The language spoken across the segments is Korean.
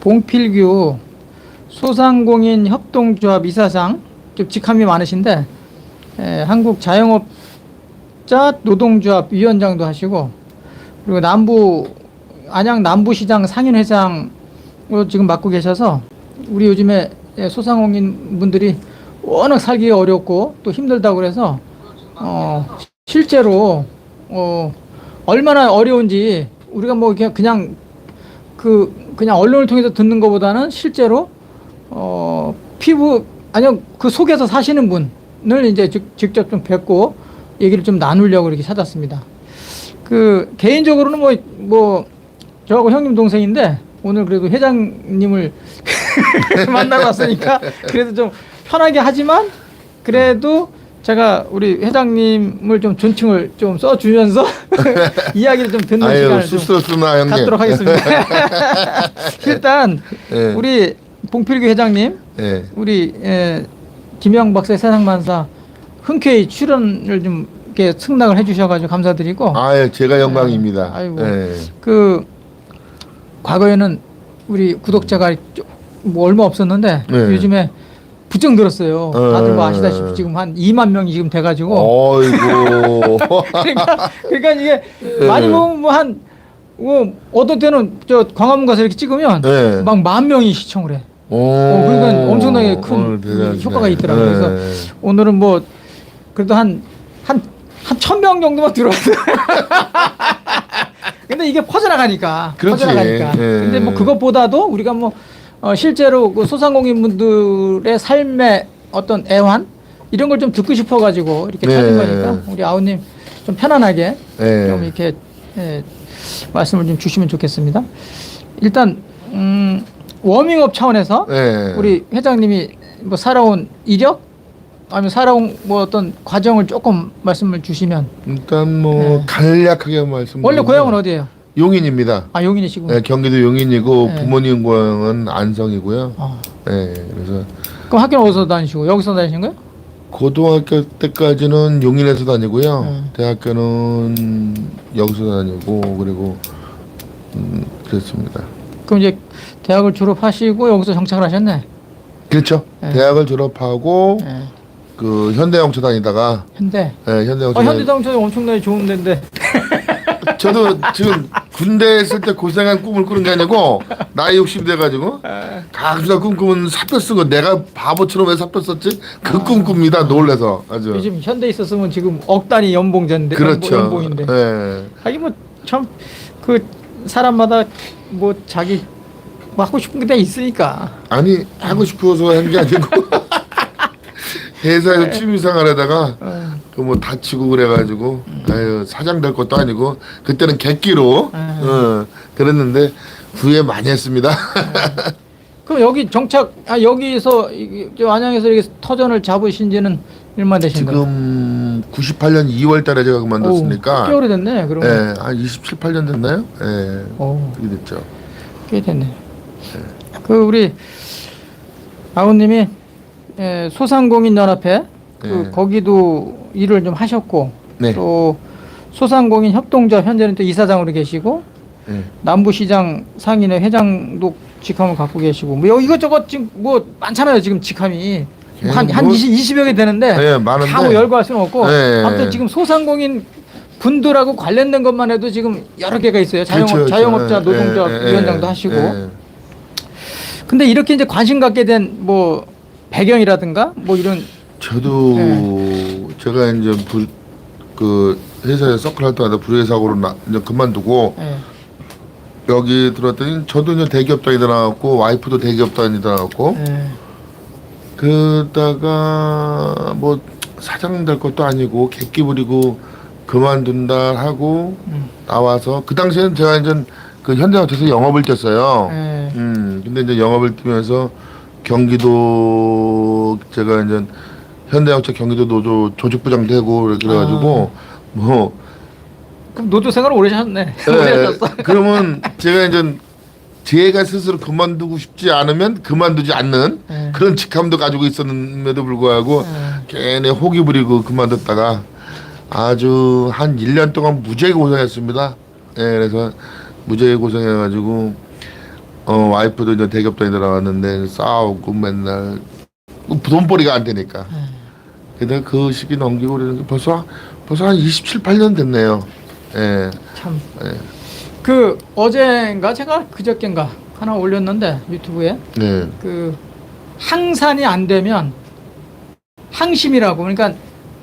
봉필규 소상공인 협동조합 이사장 좀 직함이 많으신데 에, 한국 자영업자 노동조합 위원장도 하시고 그리고 남부 안양 남부시장 상인회장으로 지금 맡고 계셔서 우리 요즘에 예, 소상공인 분들이 워낙 살기가 어렵고 또 힘들다고 그래서 어 실제로 어 얼마나 어려운지 우리가 뭐 그냥 그 그냥 언론을 통해서 듣는 것보다는 실제로 어 피부 아니요 그 속에서 사시는 분을 이제 직, 직접 좀 뵙고 얘기를 좀 나누려고 이렇게 찾았습니다. 그 개인적으로는 뭐 뭐 저하고 형님 동생인데 오늘 그래도 회장님을 만나러 왔으니까 그래도 좀 편하게 하지만 그래도 제가 우리 회장님을 좀 존칭을 좀 써주면서 이야기를 좀 듣는 아유 시간을 좀 쑥스럽구나 형님. 갖도록 하겠습니다. 일단 예. 우리 봉필규 회장님, 예. 우리 에, 김영 박사의 세상만사 흔쾌히 출연을 좀 이렇게 승낙을 해주셔가지고 감사드리고 아유 제가 영광입니다. 아이고. 예. 그 과거에는 우리 구독자가 좀 뭐 얼마 없었는데 네. 요즘에 부쩍 늘었어요. 다들 뭐 어. 아시다시피 지금 한 2만 명이 지금 돼가지고 어이구. 그러니까, 그러니까 이게 네. 많이 보면 뭐한 뭐 어떤 때는 저 광화문 가서 이렇게 찍으면 네. 막 만 명이 시청을 해. 오. 어, 그러니까 엄청나게 큰 오늘 대단하시네. 효과가 있더라고요. 예. 그래서 오늘은 뭐 그래도 한한한천명 정도만 들어왔어요. 근데 이게 퍼져나가니까 그렇지. 퍼져나가니까. 예. 근데 뭐 그것보다도 우리가 뭐 어, 실제로 그 소상공인분들의 삶의 어떤 애환 이런 걸 좀 듣고 싶어가지고 이렇게 네. 찾은 거니까 우리 아우님 좀 편안하게 예. 좀 이렇게 예, 말씀을 좀 주시면 좋겠습니다. 일단 음, 워밍업 차원에서 예. 우리 회장님이 뭐 살아온 이력 아니면 살아온 뭐 어떤 과정을 조금 말씀을 주시면 일단 뭐 네. 간략하게 말씀. 원래 고향은 어디예요? 용인입니다. 아 용인이시고. 예, 경기도 용인이고 네. 부모님 고향은 안성이고요. 어. 예. 그래서 그럼 학교는 어디서 다니시고 여기서 다니신 거예요? 고등학교 때까지는 용인에서 다니고요. 네. 대학교는 여기서 다니고 그리고 음, 그랬습니다. 그럼 이제 대학을 졸업하시고 여기서 정착을 하셨네. 그렇죠. 네. 대학을 졸업하고 예. 그 현대영차 다니다가 현대. 예, 현대영차 아, 현대자동차 엄청나게 좋은 데인데. 저도 지금 군대 있을 때 고생한 꿈을 꾸는 게 아니고 나이 60 돼가지고 가수가 꿈꾸면 사표 쓰고 내가 바보처럼 왜 사표 썼지? 그 꿈 꿉니다. 놀래서 아주 요즘 현대 있었으면 지금 억 단위 연봉제인데 그렇죠. 연봉, 인데 예. 하긴 뭐참 그 사람마다 뭐 자기 뭐 하고 싶은 게 다 있으니까. 아니 하고 싶어서 한 게 아니고 회사에서 취미생활하다가 어. 그뭐 다치고 그래가지고 아유 사장 될 것도 아니고 그때는 객기로 아. 어, 그랬는데 후회 많이 했습니다. 그럼 여기 정착 아 여기서 이- 저 안양에서 이렇게 터전을 잡으신 지는 얼마 되신 거예요? 지금 98년 2월달에 제가 그만뒀으니까 꽤 오래됐네. 그러면. 예, 한 27, 8년 됐나요? 예, 오, 그렇게 됐죠. 꽤 됐네. 그 우리 아우님이 에, 소상공인 연합회 그 네. 거기도 일을 좀 하셨고 네. 또 소상공인 협동조합 현재는 또 이사장으로 계시고 예. 남부시장 상인회 회장도 직함을 갖고 계시고 뭐 이것저것 지금 뭐 많잖아요 지금 직함이 예, 한 한 뭐- 20, 20여 개 되는데 예, 많은데. 다뭐 열거할 수는 없고 예. 아무튼 지금 소상공인 분들하고 관련된 것만 해도 지금 여러 개가 있어요 자영업 그렇죠, 그렇죠. 자영업자 예, 노동조합 예, 예, 위원장도 예, 하시고 예. 근데 이렇게 이제 관심 갖게 된 뭐 배경이라든가 뭐 이런 저도 네. 제가 이제 불, 그 회사에 서클 활동하다 불의 사고로 나, 이제 그만두고 예, 여기 들어왔더니 저도 이제 대기업 다니다 나왔고 와이프도 대기업 다니다 나왔고 예. 그러다가 뭐 사장 될 것도 아니고 객기 부리고 그만둔다 하고 음. 나와서 그 당시에는 제가 이제 그 현대화투에서 영업을 뛰었어요. 예. 음 근데 이제 영업을 뛰면서 경기도 제가 이제 현대자동차 경기도 노조 조직부장 되고 그래가지고 뭐 그럼 노조 생활을 오래 하셨네 오래 예, 하셨어 그러면 제가 이제 제가 스스로 그만두고 싶지 않으면 그만두지 않는 예. 그런 직함도 가지고 있었음에도 불구하고 예. 괜히 호기 부리고 그만뒀다가 아주 한 1년 동안 무지하게 고생했습니다. 예, 그래서 무지하게 고생해가지고 어 와이프도 이제 대기업단에 들어갔는데 싸우고 맨날 돈벌이가 안 되니까. 근데 그 시기 넘기고 그러는 게 벌써 벌써 한 27, 8년 됐네요. 예. 참. 예. 그 어젠가 제가 그저께인가 하나 올렸는데 유튜브에 네. 그 항산이 안 되면 항심이라고 그러니까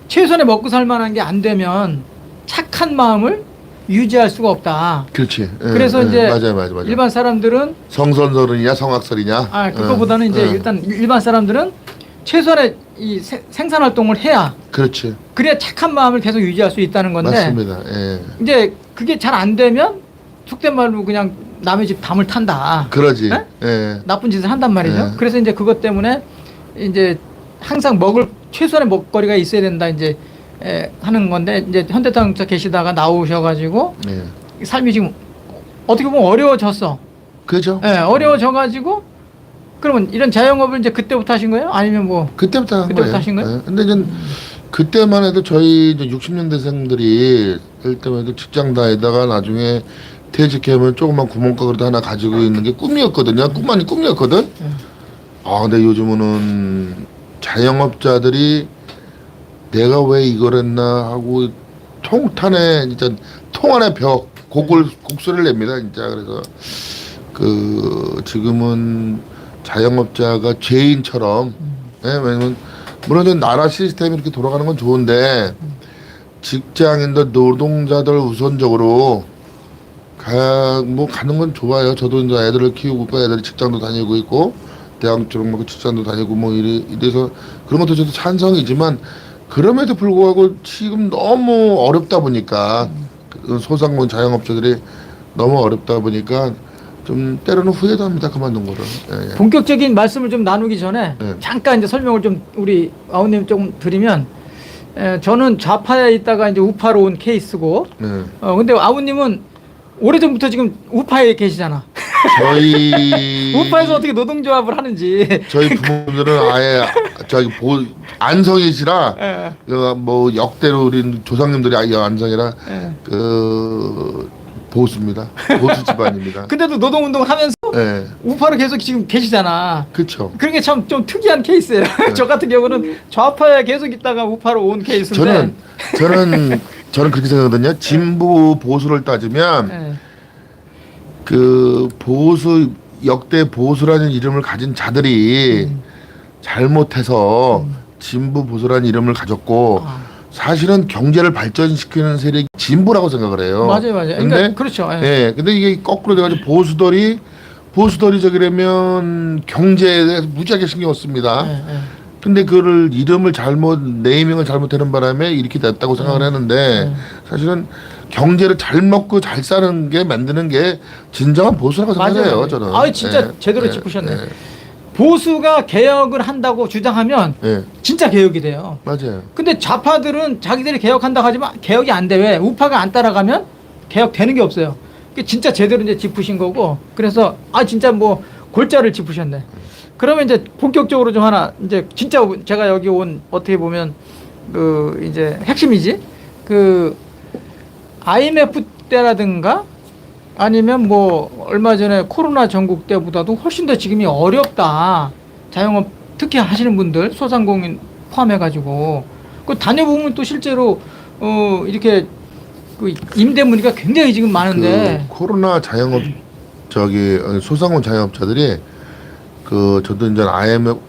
최소한의 먹고 살 만한 게 안 되면 착한 마음을 유지할 수가 없다. 그렇지. 예, 그래서 예. 이제 맞아요, 맞아요, 맞아요. 일반 사람들은 성선설이냐 성악설이냐. 아 그거보다는 이제 예. 일단 일반 사람들은 최소한의 이 세- 생산 활동을 해야 그렇지. 그래야 착한 마음을 계속 유지할 수 있다는 건데 맞습니다. 예. 이제 그게 잘 안 되면 속된 말로 그냥 남의 집 담을 탄다. 그러지. 네? 예. 나쁜 짓을 한단 말이죠. 네. 그래서 이제 그것 때문에 이제 항상 먹을 최소한의 먹거리가 있어야 된다 이제 에, 하는 건데 이제 현대자동차 계시다가 나오셔가지고 예. 삶이 지금 어떻게 보면 어려워졌어. 그죠? 예, 어려워져가지고 그러면 이런 자영업을 이제 그때부터 하신 거예요? 아니면 뭐 그때부터 한 그때부터 거예요. 하신 거예요? 예. 근데 이제 그때만 해도 저희 이제 60년대생들이 할 때만 해도 직장 다니다가 나중에 퇴직하면 조그만 구멍가게도 하나 가지고 있는 게 꿈이었거든요. 꿈 아닌 꿈이었거든. 아 근데 요즘은 자영업자들이 내가 왜 이걸 했나 하고 통탄에 진짜 통 안에 벽 곡을 곡소리를 냅니다 진짜 그래서 그 지금은 자영업자가 죄인처럼 예, 왜냐면 물론 나라 시스템이 이렇게 돌아가는 건 좋은데 직장인들 노동자들 우선적으로 가 뭐 가는 건 좋아요. 저도 이제 애들을 키우고 있고 애들이 직장도 다니고 있고 대학 졸업하고 직장도 다니고 뭐 이래 이래서 그런 것도 저도 찬성이지만 그럼에도 불구하고 지금 너무 어렵다 보니까 그 소상공 자영업자들이 너무 어렵다 보니까 좀 때로는 후회도 합니다. 그만둔 거를. 예, 예. 본격적인 말씀을 좀 나누기 전에 네. 잠깐 이제 설명을 좀 우리 아우님 좀 드리면 에, 저는 좌파에 있다가 이제 우파로 온 케이스고 네. 어 근데 아우님은 오래전부터 지금 우파에 계시잖아. 저희 우파에서 어떻게 노동조합을 하는지. 저희 부모님들은 아예 저기 보 안성이시라 예, 그뭐 역대로 우리 조상님들이 아예 안성이라 예. 그 보수입니다. 보수 집안입니다. 근데도 노동운동을 하면서 예, 우파로 계속 지금 계시잖아. 그렇죠. 그런 게 참 좀 특이한 케이스예요. 네. 저 같은 경우는 좌파에 계속 있다가 우파로 온 케이스인데. 저는 저는 저는 그렇게 생각하거든요. 진보 보수를 따지면 예. 그 보수 역대 보수라는 이름을 가진 자들이 음. 잘못해서 진보 보수라는 이름을 가졌고 아, 사실은 경제를 발전시키는 세력이 진보라고 생각을 해요. 맞아요, 맞아요. 근데 그러니까 그렇죠. 예. 예, 근데 이게 거꾸로 돼가지고 보수들이 보수들이 저기라면 경제에 대해서 무지하게 신경 씁니다. 예, 예. 근데 그거를 이름을 잘못 네이밍을 잘못하는 바람에 이렇게 됐다고 생각을 했는데 음. 사실은 경제를 잘 먹고 잘 사는 게 만드는 게 진정한 보수라고 생각해요. 저는. 아이, 진짜 제대로 짚으셨네. 보수가 개혁을 한다고 주장하면 예, 예, 진짜 개혁이 돼요. 맞아요. 근데 좌파들은 자기들이 개혁한다고 하지만 개혁이 안 돼. 왜? 우파가 안 따라가면 개혁되는 게 없어요. 그게 진짜 제대로 이제 짚으신 거고. 그래서 아 진짜 뭐 골자를 짚으셨네. 그러면 이제 본격적으로 좀 하나 이제 진짜 제가 여기 온 어떻게 보면 그 이제 핵심이지. 그 IMF 때라든가 아니면 뭐 얼마 전에 코로나 전국 때보다도 훨씬 더 지금이 어렵다. 자영업 특히 하시는 분들 소상공인 포함해 가지고. 그 다녀보면 또 실제로 어 이렇게 그 임대 문의가 굉장히 지금 많은데. 그 코로나 자영업 저기 어, 소상공 자영업자들이 그 저도 이제 IMF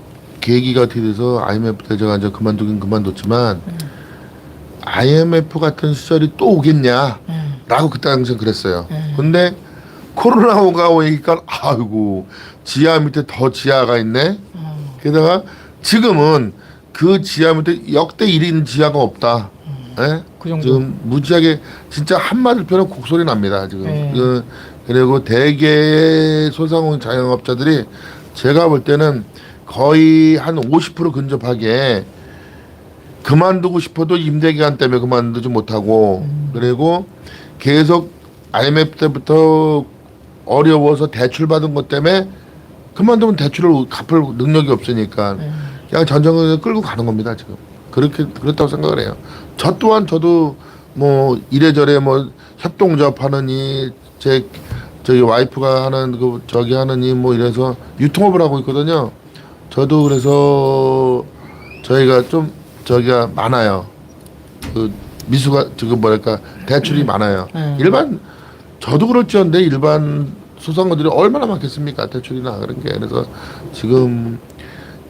계기가 어떻게 돼서 IMF 때 제가 이제 그만두긴 그만뒀지만 IMF 같은 시절이 또 오겠냐? 예, 라고 그때 당시에 그랬어요. 네. 근데 코로나가 오니까 아이고 지하 밑에 더 지하가 있네. 어, 게다가 지금은 그 지하 밑에 역대 1인 지하가 없다. 예? 그 정도. 지금 무지하게 진짜 한마디로 표현 곡소리 납니다. 지금 네. 그, 그리고 대개 소상공 자영업자들이 제가 볼 때는 거의 한 50% 근접하게 그만두고 싶어도 임대 기간 때문에 그만두지 못하고 음. 그리고 계속 IMF 때부터 어려워서 대출 받은 것 때문에 그만두면 대출을 갚을 능력이 없으니까 네. 그냥 전쟁을 끌고 가는 겁니다 지금 그렇게 그렇다고 생각을 해요. 저 또한 저도 뭐 이래저래 뭐 협동조합 하느니 제 저기 와이프가 하는 그 저기 하는 일뭐 이래서 유통업을 하고 있거든요. 저도 그래서 저희가 좀 저기가 많아요. 그 미수가 저거 뭐랄까 대출이 많아요. 네. 일반 저도 그럴지언데 일반 소상공인들이 얼마나 많겠습니까 대출이나 그런 게 그래서 지금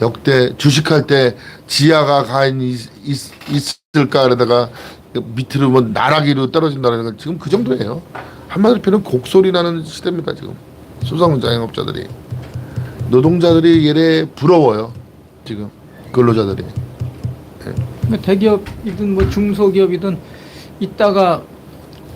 역대 주식할 때 지하가 가인 있, 있을까 그러다가 밑으로 뭐 나락이로 떨어진다 그러니까 지금 그 정도예요. 한마디로 표현 곡소리 나는 시대입니다 지금 소상공인 자영업자들이 노동자들이 얘네 부러워요 지금 근로자들이 뭐 대기업이든 뭐 중소기업이든 있다가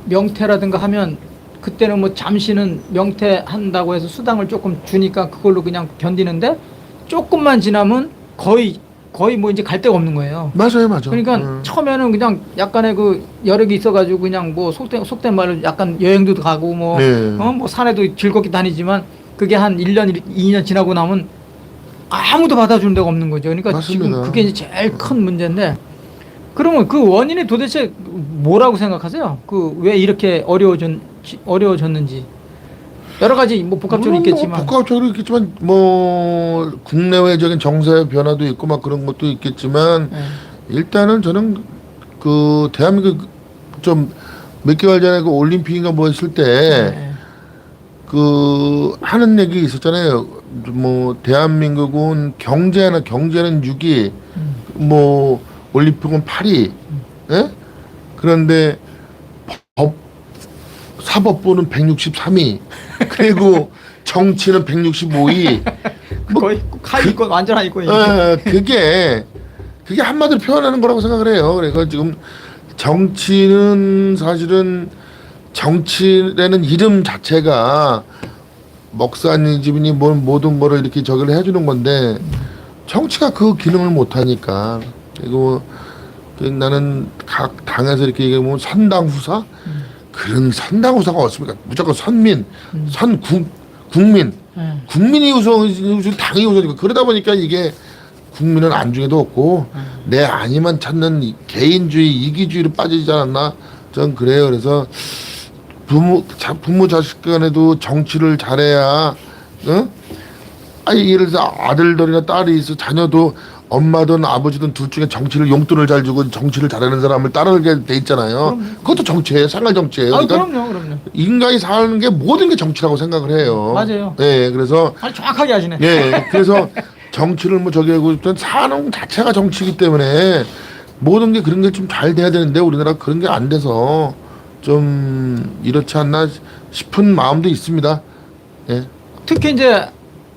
명퇴라든가 하면 그때는 뭐 잠시는 명퇴한다고 해서 수당을 조금 주니까 그걸로 그냥 견디는데 조금만 지나면 거의 거의 뭐 이제 갈 데가 없는 거예요. 맞아요 맞아 그러니까 음. 처음에는 그냥 약간의 그 여력이 있어가지고 그냥 뭐 속된 속된 말로 약간 여행도 가고 뭐 네. 어, 뭐 산에도 즐겁게 다니지만 그게 한 1년, 2년 지나고 나면 아무도 받아주는 데가 없는 거죠. 그러니까 맞습니다. 지금 그게 이제 제일 큰 문제인데 그러면 그 원인이 도대체 뭐라고 생각하세요? 그 왜 이렇게 어려워졌, 어려워졌는지 여러 가지 뭐 복합적으로 물론 있겠지만 뭐 복합적으로 있겠지만 뭐 국내외적인 정세 변화도 있고 막 그런 것도 있겠지만 예. 일단은 저는 그 대한민국 좀 몇 개월 전에 그 올림픽인가 뭐 했을 때 예. 그 하는 얘기 있었잖아요. 뭐 대한민국은 경제나 경제는 6위, 뭐 올림픽은 8위. 예? 그런데 법 사법부는 163위. 그리고 정치는 165위. 뭐 거의 하위권 완전 하위권 어, 그게 그게 한마디로 표현하는 거라고 생각을 해요. 그러니까 지금 정치는 사실은 정치라는 이름 자체가 목사님이니 뭐 모든 거를 이렇게 저기를 해주는 건데 정치가 그 기능을 못 하니까. 그리고 그 나는 각 당에서 이렇게 얘기하면 선당 후사? 그런 선당 후사가 없습니까? 무조건 선민, 선국 국민. 예. 국민이 우선, 당이 우선이고 그러다 보니까 이게 국민은 안중에도 없고 내 아니만 찾는 이 개인주의 이기주의로 빠지지 않았나? 전 그래요. 그래서 부모 자, 부모 자식 간에도 정치를 잘해야 어? 아니 예를 들어서 아들들이나 딸이 있어 자녀도 엄마든 아버지든 둘 중에 정치를 용돈을 잘 주고 정치를 잘하는 사람을 따르게 돼 있잖아요. 그것도 정치예요. 생활 정치예요. 아 그러니까 그럼요, 그럼요. 인간이 사는 게 모든 게 정치라고 생각을 해요. 맞아요. 네, 그래서 아니 정확하게 하시네. 예, 그래서 정치를 뭐 저기 하고 일단 사는 자체가 정치이기 때문에 모든 게 그런 게 좀 잘 돼야 되는데 우리나라 그런 게 안 돼서 좀 이렇지 않나 싶은 마음도 있습니다. 예. 특히 이제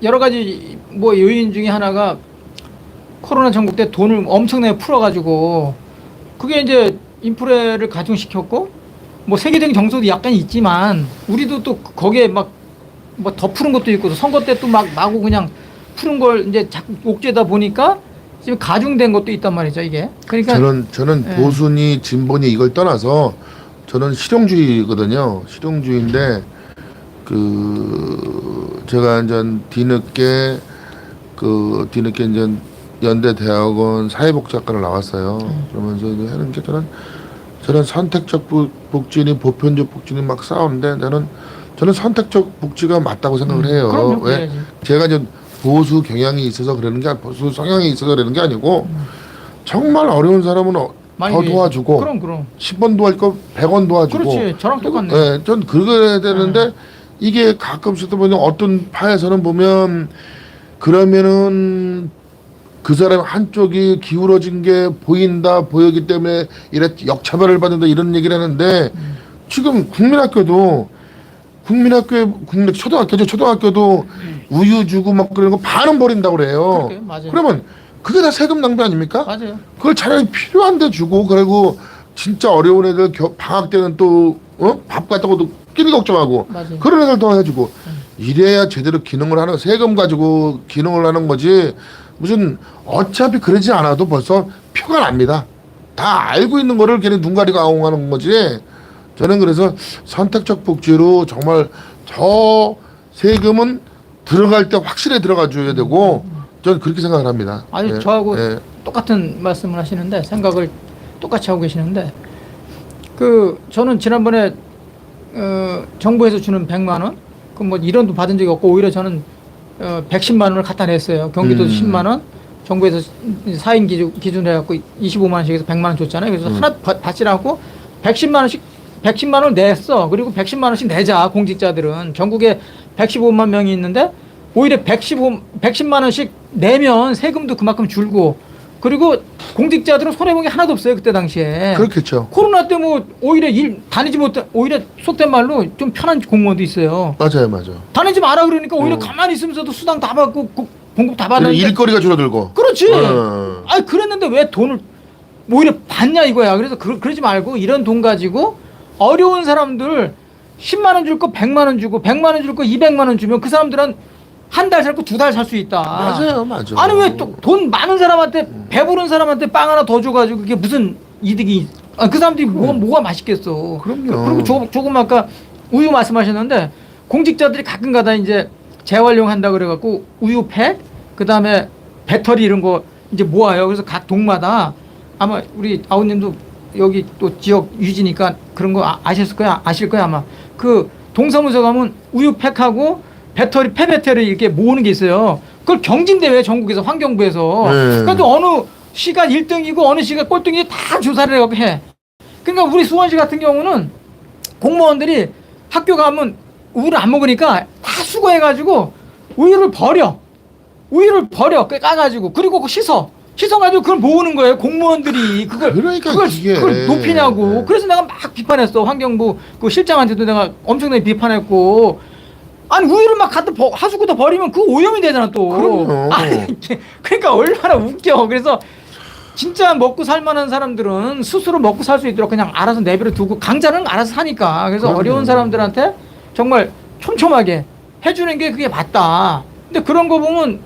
여러 가지 뭐 요인 중에 하나가 코로나 전국 때 돈을 엄청나게 풀어가지고 그게 이제 인프레를 가중시켰고 뭐 세계적인 정서도 약간 있지만 우리도 또 거기에 막 뭐 더 푸는 것도 있고 선거 때 또 막 마구 그냥 푸는 걸 이제 자꾸 옥죄다 보니까 지금 가중된 것도 있단 말이죠 이게 그러니까 저는 저는 예. 보수니 진보니 이걸 떠나서 저는 실용주의거든요. 실용주의인데 그 제가 이제 뒤늦게 그 뒤늦게 이제 연대 대학원 사회복지학과를 나왔어요. 음. 그러면서 이제 하는 게 저는 저는 선택적 복- 복지니 보편적 복지니 막 싸우는데 저는 저는 선택적 복지가 맞다고 생각을 해요. 음, 왜? 그래야지. 제가 이제 보수 경향이 있어서 그러는 게 보수 성향이 있어서 그러는 게 아니고 정말 어려운 사람은 어- 많이 더. 도와주고 그럼 그럼. 10번 도와줄 거 100원 도와주고 그렇지. 저랑 똑같네. 예, 전 그래야 되는데 이게 가끔씩 또 보면 어떤 파에서는 보면 그러면은 그 사람 한쪽이 기울어진 게 보인다 보이기 때문에 이래 역차별을 받는다 이런 얘기를 하는데 지금 국민학교도 국민학교에 국민 초등학교죠. 초등학교도 우유 주고 막 그런 거 반은 버린다 고 그래요. 그러게요, 맞아요. 그러면 그게 다 세금 낭비 아닙니까? 맞아요 그걸 차라리 필요한데 주고 그리고 진짜 어려운 애들 겨- 방학 때는 또 어? 밥 것도 끼니 걱정하고 맞아요. 그런 애들 더 해주고 이래야 제대로 기능을 하는 세금 가지고 기능을 하는 거지 무슨 어차피 그러지 않아도 벌써 표가 납니다. 다 알고 있는 거를 걔네 눈 가리고 아웅하는 거지. 저는 그래서 선택적 복지로 정말 저 세금은 들어갈 때 확실히 들어가 줘야 되고 저는 그렇게 생각을 합니다. 아니 예, 저하고 예. 똑같은 말씀을 하시는데 생각을 똑같이 하고 계시는데 그 저는 지난번에 어, 정부에서 주는 100만 원 그 뭐 이런 돈 받은 적이 없고 오히려 저는 어 110만 원을 갖다 냈어요. 경기도 음. 10만 원, 정부에서 4인 기준 기준으로 해갖고 25만 원씩에서 100만 원 줬잖아요. 그래서 음. 하나 받- 받지라고 110만 원씩 110만 원을 냈어. 그리고 110만 원씩 내자 공직자들은 전국에 115만 명이 있는데 오히려 115 110만 원씩 내면 세금도 그만큼 줄고 그리고 공직자들은 손해 본 게 하나도 없어요 그때 당시에. 그렇겠죠. 코로나 때 뭐 오히려 일 다니지 못해 오히려 속된 말로 좀 편한 공무원도 있어요. 맞아요, 맞아요. 다니지 마라 그러니까 오히려 어. 가만히 있으면서도 수당 다 받고 고- 봉급 다 받는데 일거리가 줄어들고. 그렇지. 어. 아 그랬는데 왜 돈을 오히려 받냐 이거야. 그래서 그, 그러지 말고 이런 돈 가지고 어려운 사람들 10만 원 줄 거 100만 원 주고 100만 원 줄 거 200만 원 주면 그 사람들은 한 달 살고 두 달 살 수 있다. 맞아요, 맞아요. 아니 왜또돈 많은 사람한테 배부른 사람한테 빵 하나 더 줘가지고 그게 무슨 이득이? 아, 그 사람들이 뭐가 뭐가 맛있겠어? 그럼요. 그리고 조, 조금 아까 우유 말씀하셨는데 공직자들이 가끔가다 이제 재활용 한다 그래갖고 우유 팩 그 다음에 배터리 이런 거 이제 모아요. 그래서 각 동마다 아마 우리 아우님도 여기 또 지역 유지니까 그런 거 아, 아셨을 거야 아실 거야 아마 그 동사무소 가면 우유 팩하고 배터리 폐배터리 이렇게 모으는 게 있어요. 그걸 경진대회 전국에서 환경부에서 네. 그러니까 어느 시가 1등이고 어느 시가 꼴등이 다 조사를 해갖고 해. 그러니까 우리 수원시 같은 경우는 공무원들이 학교 가면 우유를 안 먹으니까 다 수거해가지고 우유를 버려. 우유를 버려. 그 까가지고. 그리고 그거 씻어. 씻어가지고 그걸 모으는 거예요. 공무원들이. 그걸, 그러니까 그걸, 이게- 그걸 높이냐고. 네. 그래서 내가 막 비판했어. 환경부 그 실장한테도 내가 엄청나게 비판했고. 아니 우유를 막 갖다 버, 하수구다 버리면 그 오염이 되잖아 또. 그럼요. 아니, 그러니까 얼마나 웃겨. 그래서 진짜 먹고 살만한 사람들은 스스로 먹고 살 수 있도록 그냥 알아서 내버려 두고 강자는 알아서 사니까. 그래서 그럼요. 어려운 사람들한테 정말 촘촘하게 해주는 게 그게 맞다. 근데 그런 거 보면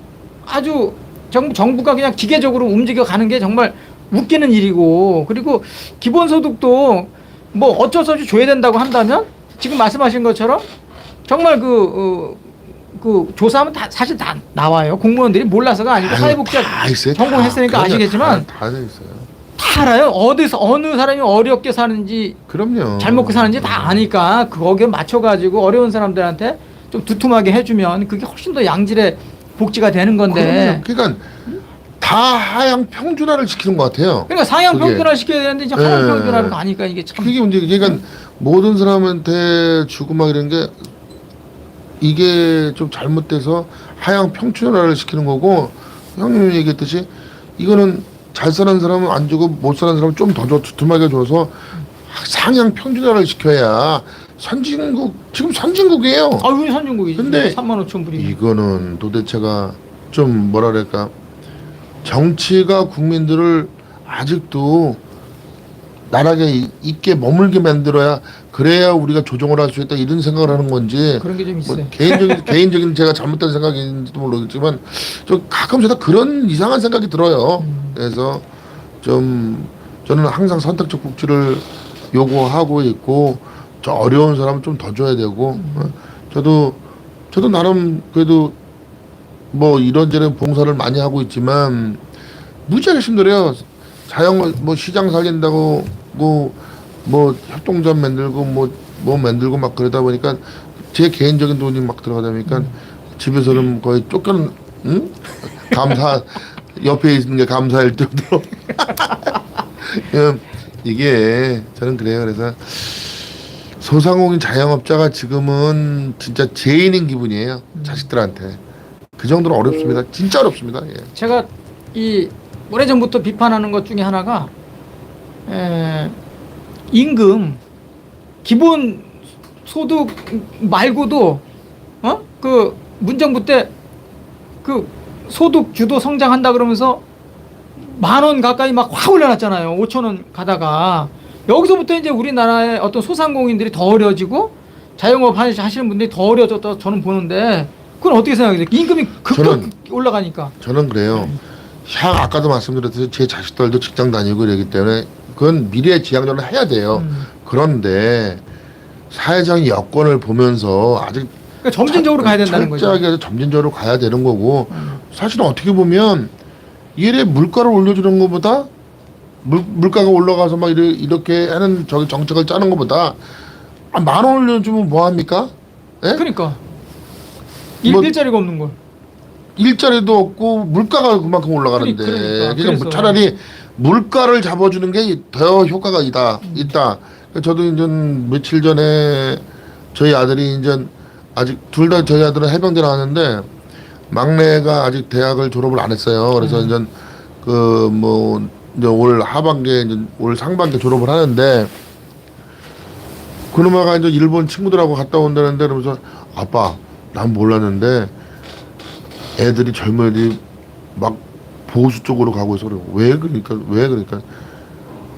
아주 정, 정부가 그냥 기계적으로 움직여 가는 게 정말 웃기는 일이고 그리고 기본소득도 뭐 어쩔 수 없이 줘야 된다고 한다면 지금 말씀하신 것처럼 정말 그, 어, 그 조사하면 다 사실 다 나와요. 공무원들이 몰라서가 아니고 아유, 사회복지학 다 있어요. 전공했으니까 다. 아시겠지만 다, 다 있어요. 다 알아요. 어디서 어느 사람이 어렵게 사는지 그럼요. 잘 먹고 사는지 다 아니까 거기에 맞춰 가지고 어려운 사람들한테 좀 두툼하게 해주면 그게 훨씬 더 양질의 복지가 되는 건데. 그럼요. 그러니까 다 하향 평준화를 시키는 것 같아요. 그러니까 상향. 평준화 시켜야 되는데 이제 하향 예. 평준화로 가니까 이게 참. 그게 문제. 그러니까 모든 사람한테 주고 막 이런 게 이게 좀 잘못돼서 하향 평준화를 시키는 거고 형님이 얘기했듯이 이거는 잘 사는 사람은 안 주고 못 사는 사람은 좀더 줘, 두툼하게 줘서 상향 평준화를 시켜야 선진국 지금 선진국이에요. 아, 우리 선진국이지. 근데 3만 5천 불이. 이거는 도대체가 좀 뭐라 그럴까 정치가 국민들을 아직도 나락에 이- 있게 머물게 만들어야 그래야 우리가 조정을 할 수 있다 이런 생각을 하는 건지 그런 게 좀 있어요. 뭐 개인적인 개인적인 제가 잘못된 생각인지도 모르겠지만 좀 가끔 제가 그런 이상한 생각이 들어요. 음. 그래서 좀 저는 항상 선택적 복지를 요구하고 있고 저 어려운 사람 좀더 줘야 되고 음. 어, 저도 저도 나름 그래도 뭐 이런저런 봉사를 많이 하고 있지만 무지하게 힘들어요. 자영 뭐 시장 살린다고 뭐, 뭐 협동조합 만들고 뭐뭐 만들고 막 그러다 보니까 제 개인적인 돈이 막 들어가다 보니까 집에서는 거의 쫓겨는 응? 감사 옆에 있는 게 감사할 정도로 음, 이게 저는 그래요. 그래서 소상공인 자영업자가 지금은 진짜 죄인인 기분이에요. 자식들한테 그 정도로 어렵습니다. 진짜 어렵습니다. 예. 제가 이 오래전부터 비판하는 것 중에 하나가 에, 임금 기본 소득 말고도 어 그 문정부 때 그 소득 주도 성장한다 그러면서 만 원 가까이 막 확 올려놨잖아요. 5천 원 가다가 여기서부터 이제 우리나라의 어떤 소상공인들이 더 어려지고 자영업 하시- 하시는 분들이 더 어려졌다 저는 보는데 그건 어떻게 생각해요? 임금이 급격 올라가니까. 저는 그래요. 향 아까도 말씀드렸듯이 제 자식들도 직장 다니고 이러기 때문에 그건 미래 지향적으로 해야 돼요. 음. 그런데 사회적인 여건을 보면서 아직 그러니까 점진적으로 가야 된다는 거죠. 철저하게 점진적으로 가야 되는 거고 음. 사실은 어떻게 보면 일에 물가를 올려주는 것보다 물, 물가가 올라가서 막 이래, 이렇게 하는 저기 정책을 짜는 것보다 아, 만원 올려주면 뭐 합니까? 예? 그러니까 일, 뭐 일자리가 없는 걸. 일자리도 없고 물가가 그만큼 올라가는데 그러니- 그러니까. 그러니까 뭐. 차라리 물가를 잡아주는 게 더 효과가 있다 있다. 저도 이제 며칠 전에 저희 아들이 이제 아직 둘 다 저희 아들은 해병대 나왔는데 막내가 아직 대학을 졸업을 안 했어요. 그래서 이제 그뭐 이제 올 하반기에 이제 올 상반기 졸업을 하는데 그놈아가 이제 일본 친구들하고 갔다 온다는데 그러면서 아빠 난 몰랐는데 애들이 젊은 애들이 막 보수 쪽으로 가고 있어 그래 왜 그러니까 왜 그러니까.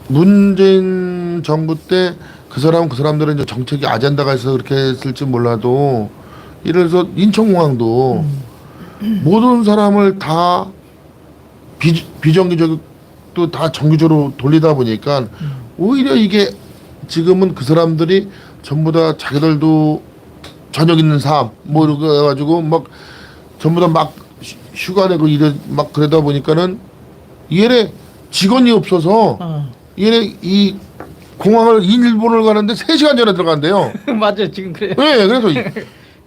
문재인 정부 때 그 사람 그 사람들은 이제 정책이 아젠다가 있어서 그렇게 했을지 몰라도 예를 들어서 인천공항도 모든 사람을 다 비, 비정규직도 다 정규직으로 돌리다 보니까 오히려 이게 지금은 그 사람들이 전부 다 자기들도 저녁 있는 삶뭐 이렇게 해가지고 막 전부 다막 휴가 내고 이래 막 그러다 보니까는 얘네 직원이 없어서 어. 얘네 이 공항을 일본을 가는데 3시간 전에 들어간대요. 맞아요. 지금 그래요. 네, 그래서 이,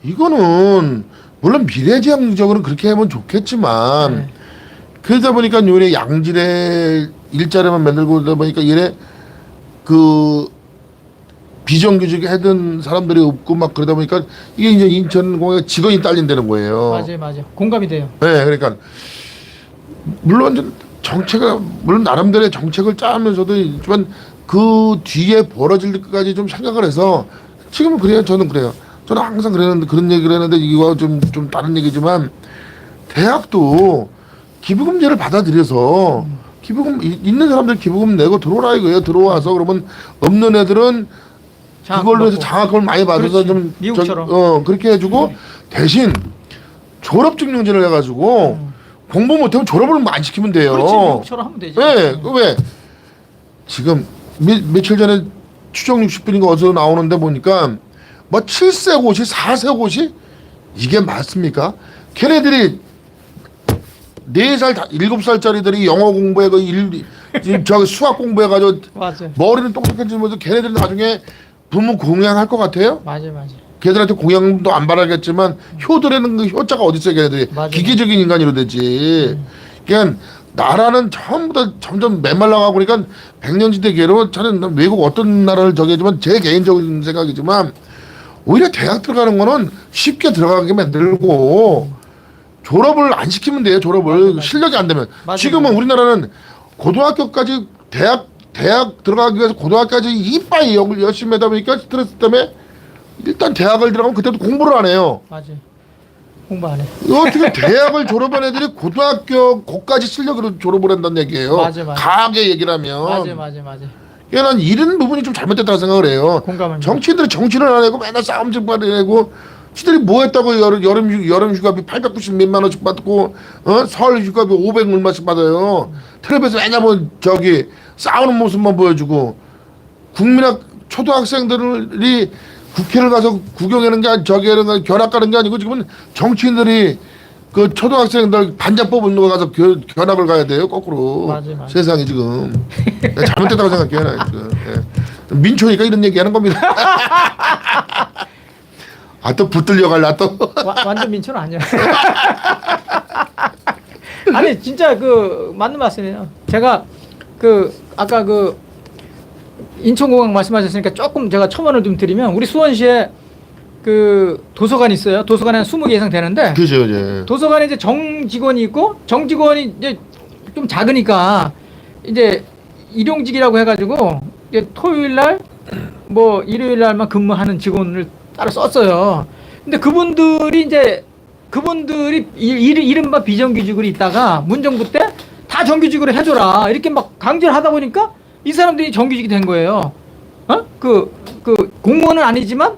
이거는 물론 미래지향적으로는 그렇게 하면 좋겠지만 네. 그러다 보니까 요래 양질의 일자리만 만들고 그러다 보니까 얘네 그 비정규직 하던 사람들이 없고 막 그러다 보니까 이게 이제 인천공항에 직원이 딸린다는 거예요. 맞아요, 맞아요. 공감이 돼요. 네, 그러니까 물론 정책을 물론 나름대로의 정책을 짜면서도 있지만 그 뒤에 벌어질 것까지 좀 생각을 해서 지금은 그래요. 저는 그래요. 저는 항상 그랬는데 그런 얘기를 했는데 이거 좀 좀 다른 얘기지만 대학도 기부금제를 받아들여서 기부금 이- 있는 사람들 기부금 내고 들어오라 이거예요. 들어와서 그러면 없는 애들은 그걸로 해서. 장학금을 많이 받아서. 좀 미국처럼. 저- 어 그렇게 해주고 대신 졸업 증명제를 해가지고 공부 못하면 졸업을 안 시키면 돼요. 음. 그렇지, 미국처럼 하면 되지. 네, 그 왜 지금 미, 며칠 전에 추정 60분인가 어디서 나오는데 보니까 뭐 7세 고시, 4세 고시 이게 맞습니까? 걔네들이 4살, 7살짜리들이 영어 공부해 그 일, 저기 수학 공부해가지고. 머리는 똑똑해지면서 걔네들은 나중에 부모 공양할 것 같아요? 맞아요, 맞아요. 걔들한테 공양도 안 바라겠지만 효들에는 그 효자가 어디 있어요 걔네들이 맞아요. 기계적인 인간으로 되지 그러니까 나라는 전부 다 점점 메말라가고 그러니까 백년지대 계로 저는 외국 어떤 나라를 저기지만 제 개인적인 생각이지만 오히려 대학 들어가는 거는 쉽게 들어가게 만들고 졸업을 안 시키면 돼요 졸업을. 실력이 안 되면 맞아요, 지금은. 우리나라는 고등학교까지 대학 대학 들어가기 위해서 고등학교까지 이빠이 영- 열심히 하다 보니까 스트레스 때문에 일단 대학을 들어가면 그때도 공부를 안 해요. 맞아요. 공부 안 해. 어떻게 대학을 졸업한 애들이 고등학교 고까지 실력으로 졸업을 한다는 얘기예요. 맞아, 맞아. 강하게 얘기를 하면. 맞아요, 맞아요, 맞아요. 그러니까 난 이런 부분이 좀 잘못됐다고 생각을 해요. 공감합니다. 정치인들이 정치를 안 하고 맨날 싸움질 받아내고 지들이 뭐 했다고 여름, 여름, 휴- 여름 휴가비 890 몇만 원씩 받고 어? 설 휴가비 500 얼마씩 받아요. 텔레비에서 맨날 뭐 저기 싸우는 모습만 보여주고 국민학 초등학생들이 국회를 가서 구경하는 게 아니 저기 하는 게 견학 가는 게 아니고 지금은 정치인들이 그 초등학생들 반장 뽑은 거 가서 겨, 견학을 가야 돼요 거꾸로. 세상이 지금 내가 잘못됐다고 생각해요 나 지금 예. 민초니까 이런 얘기하는 겁니다 아 또 붙들려 갈라 또 와, 완전 민초는 아니야. 아니 진짜 그 맞는 말씀이에요. 제가 그 아까 그 인천공항 말씀하셨으니까 조금 제가 첨언을 좀 드리면 우리 수원시에 그 도서관 있어요. 도서관에 한 20개 이상 되는데 그죠 이제 도서관에 이제 정직원이 있고 정직원이 이제 좀 작으니까 이제 일용직이라고 해가지고 이제 토요일 날 뭐 일요일 날만 근무하는 직원을 따로 썼어요. 근데 그분들이 이제 그분들이 이- 이- 이른바 비정규직으로 있다가 문정부 때 다 정규직으로 해줘라 이렇게 막 강제를 하다 보니까 이 사람들이 정규직이 된 거예요. 어? 그, 그 공무원은 아니지만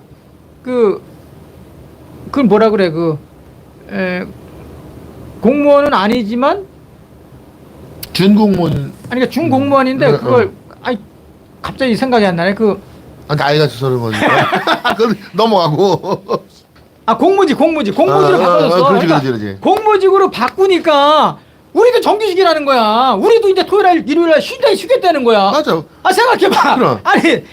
그 그걸 뭐라 그래 그 에, 공무원은 아니지만 준공무원 아니 그러니까 중공무원인데 음, 그걸 아니 갑자기 생각이 안 나네 그아 아, 나이가 그런 거니까 그 넘어가고 아, 공무직 공무직 공무직으로 아, 아, 아, 바꿔줬어. 그렇지, 그러니까. 공무직으로 바꾸니까 우리도 정규직이라는 거야. 우리도 이제 토요일 날 일요일 날 쉬다 쉬겠다는 거야. 맞아 아 생각해봐. 그럼. 아니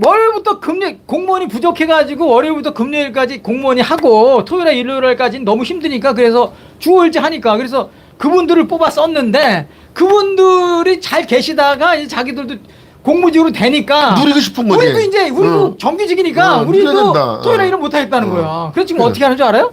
월요일부터 금요일 공무원이 부족해가지고 월요일부터 금요일까지 공무원이 하고 토요일에 일요일까지는 너무 힘드니까 그래서 주일제 하니까 그래서 그분들을 뽑아 썼는데 그분들이 잘 계시다가 이제 자기들도 공무직으로 되니까 누리고 싶은 거지. 우리도 이제 우리도 응. 정규직이니까 응, 우리도 누려야 된다. 토요일에 어. 일을 못 하겠다는 어. 거야. 그래서 지금 그래. 어떻게 하는 줄 알아요?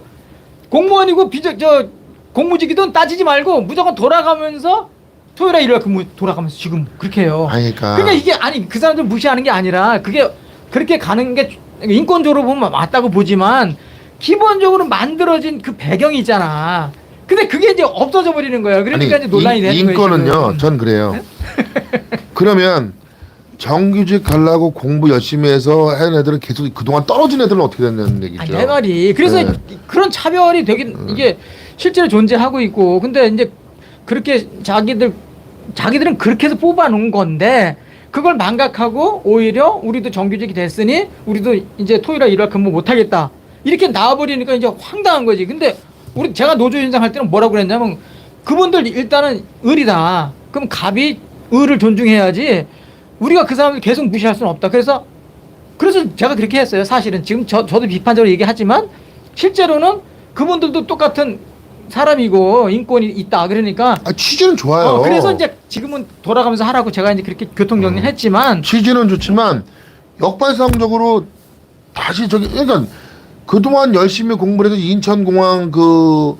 공무원이고 비저 저 공무직이든 따지지 말고 무조건 돌아가면서 토요일에 일요일 근무 돌아가면서 지금 그렇게 해요. 아니, 그러니까. 그러니까 이게 아니 그 사람들 무시하는 게 아니라 그게 그렇게 가는 게 인권적으로 보면 맞다고 보지만 기본적으로 만들어진 그 배경이 있잖아. 근데 그게 이제 없어져 버리는 거예요. 그러니까 이제 논란이 인- 되는 인권은요, 거예요. 지금. 전 그래요. 그러면 정규직 가려고 공부 열심히 해서 하는 애들은 계속 그동안 떨어진 애들은 어떻게 됐냐는 얘기죠. 아니 내 말이 그래서 네. 그런 차별이 되게 이게 실제로 존재하고 있고. 근데 이제 그렇게 자기들 자기들은 그렇게 해서 뽑아놓은 건데 그걸 망각하고 오히려 우리도 정규직이 됐으니 우리도 이제 토요일에 일요일 근무 못하겠다. 이렇게 나와버리니까 이제 황당한 거지. 근데 우리 제가 노조 현장 할 때는 뭐라고 그랬냐면 그분들 일단은 을이다. 그럼 갑이 을을 존중해야지 우리가 그 사람을 계속 무시할 수는 없다. 그래서 그래서 제가 그렇게 했어요. 사실은. 지금 저, 저도 비판적으로 얘기하지만 실제로는 그분들도 똑같은 사람이고 인권이 있다. 그러니까 아, 취지는 좋아요. 어, 그래서 이제 지금은 돌아가면서 하라고 제가 이제 그렇게 교통 정리를 했지만 취지는 좋지만 역발상적으로 다시 저기 그러니까 그동안 열심히 공부를 해서 인천공항 그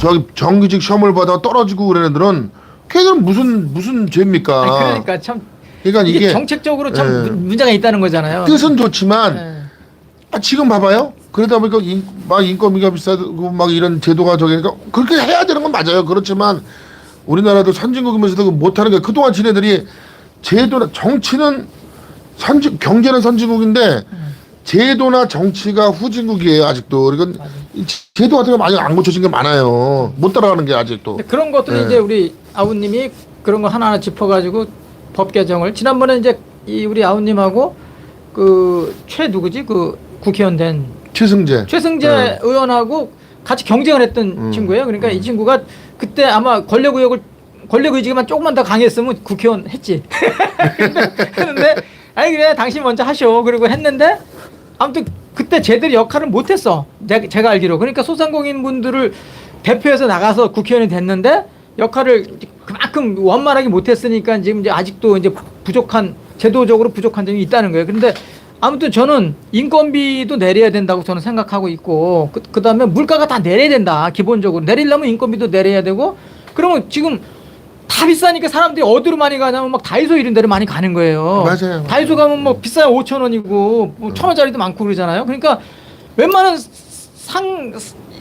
저기 정규직 시험을 받아 떨어지고 그런 애들은 걔들은 무슨 무슨 죄입니까? 아니, 그러니까 참 그러니까 이게, 이게 정책적으로 참 예. 문- 문제가 있다는 거잖아요. 뜻은 좋지만 예. 아, 지금 봐봐요. 그러다 보니까 인, 막 인건비가 비싸고 막 이런 제도가 저기니까 그렇게 해야 되는 건 맞아요. 그렇지만 우리나라도 선진국이면서도 그 못하는 게 그동안 지네들이 제도나 정치는 선진 경제는 선진국인데 제도나 정치가 후진국이에요 아직도. 그러니까 이 제도 같은 거 많이 안 고쳐진 게 많아요. 못 따라가는 게 아직도. 그런 것들은 예. 이제 우리 아우님이 그런 거 하나하나 짚어가지고 법 개정을 지난번에 이제 이 우리 아우님하고 그 최 누구지 그 국회의원 된 최승재. 최승재 네. 의원하고 같이 경쟁을 했던 음. 친구예요. 그러니까 이 친구가 그때 아마 권력 의혹을 권력 의지만 조금만 더 강했으면 국회의원 했지. 했는데 아니 그래 당신 먼저 하셔. 그리고 했는데 아무튼 그때 제대로 역할을 못했어. 제- 제가 알기로. 그러니까 소상공인 분들을 대표해서 나가서 국회의원이 됐는데 역할을 그만큼 원만하게 못했으니까 지금 이제 아직도 이제 부족한 제도적으로 부족한 점이 있다는 거예요. 그런데 아무튼 저는 인건비도 내려야 된다고 저는 생각하고 있고 그, 그다음에 물가가 다 내려야 된다 기본적으로 내리려면 인건비도 내려야 되고 그러면 지금 다 비싸니까 사람들이 어디로 많이 가냐면 막 다이소 이런 데를 많이 가는 거예요. 맞아요. 다이소 가면 뭐 비싸야 5천 원이고 뭐 천 원짜리도 많고 그러잖아요. 그러니까 웬만한 상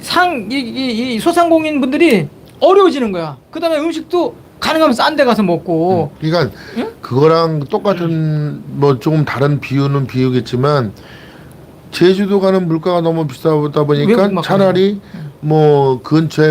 상이 이, 이 소상공인 분들이 어려워지는 거야. 그다음에 음식도 가능하면 싼 데 가서 먹고. 그러니까 예? 그거랑 똑같은 뭐 조금 다른 비유는 비유겠지만 제주도 가는 물가가 너무 비싸다 보니까 외국 막 차라리 뭐 근처에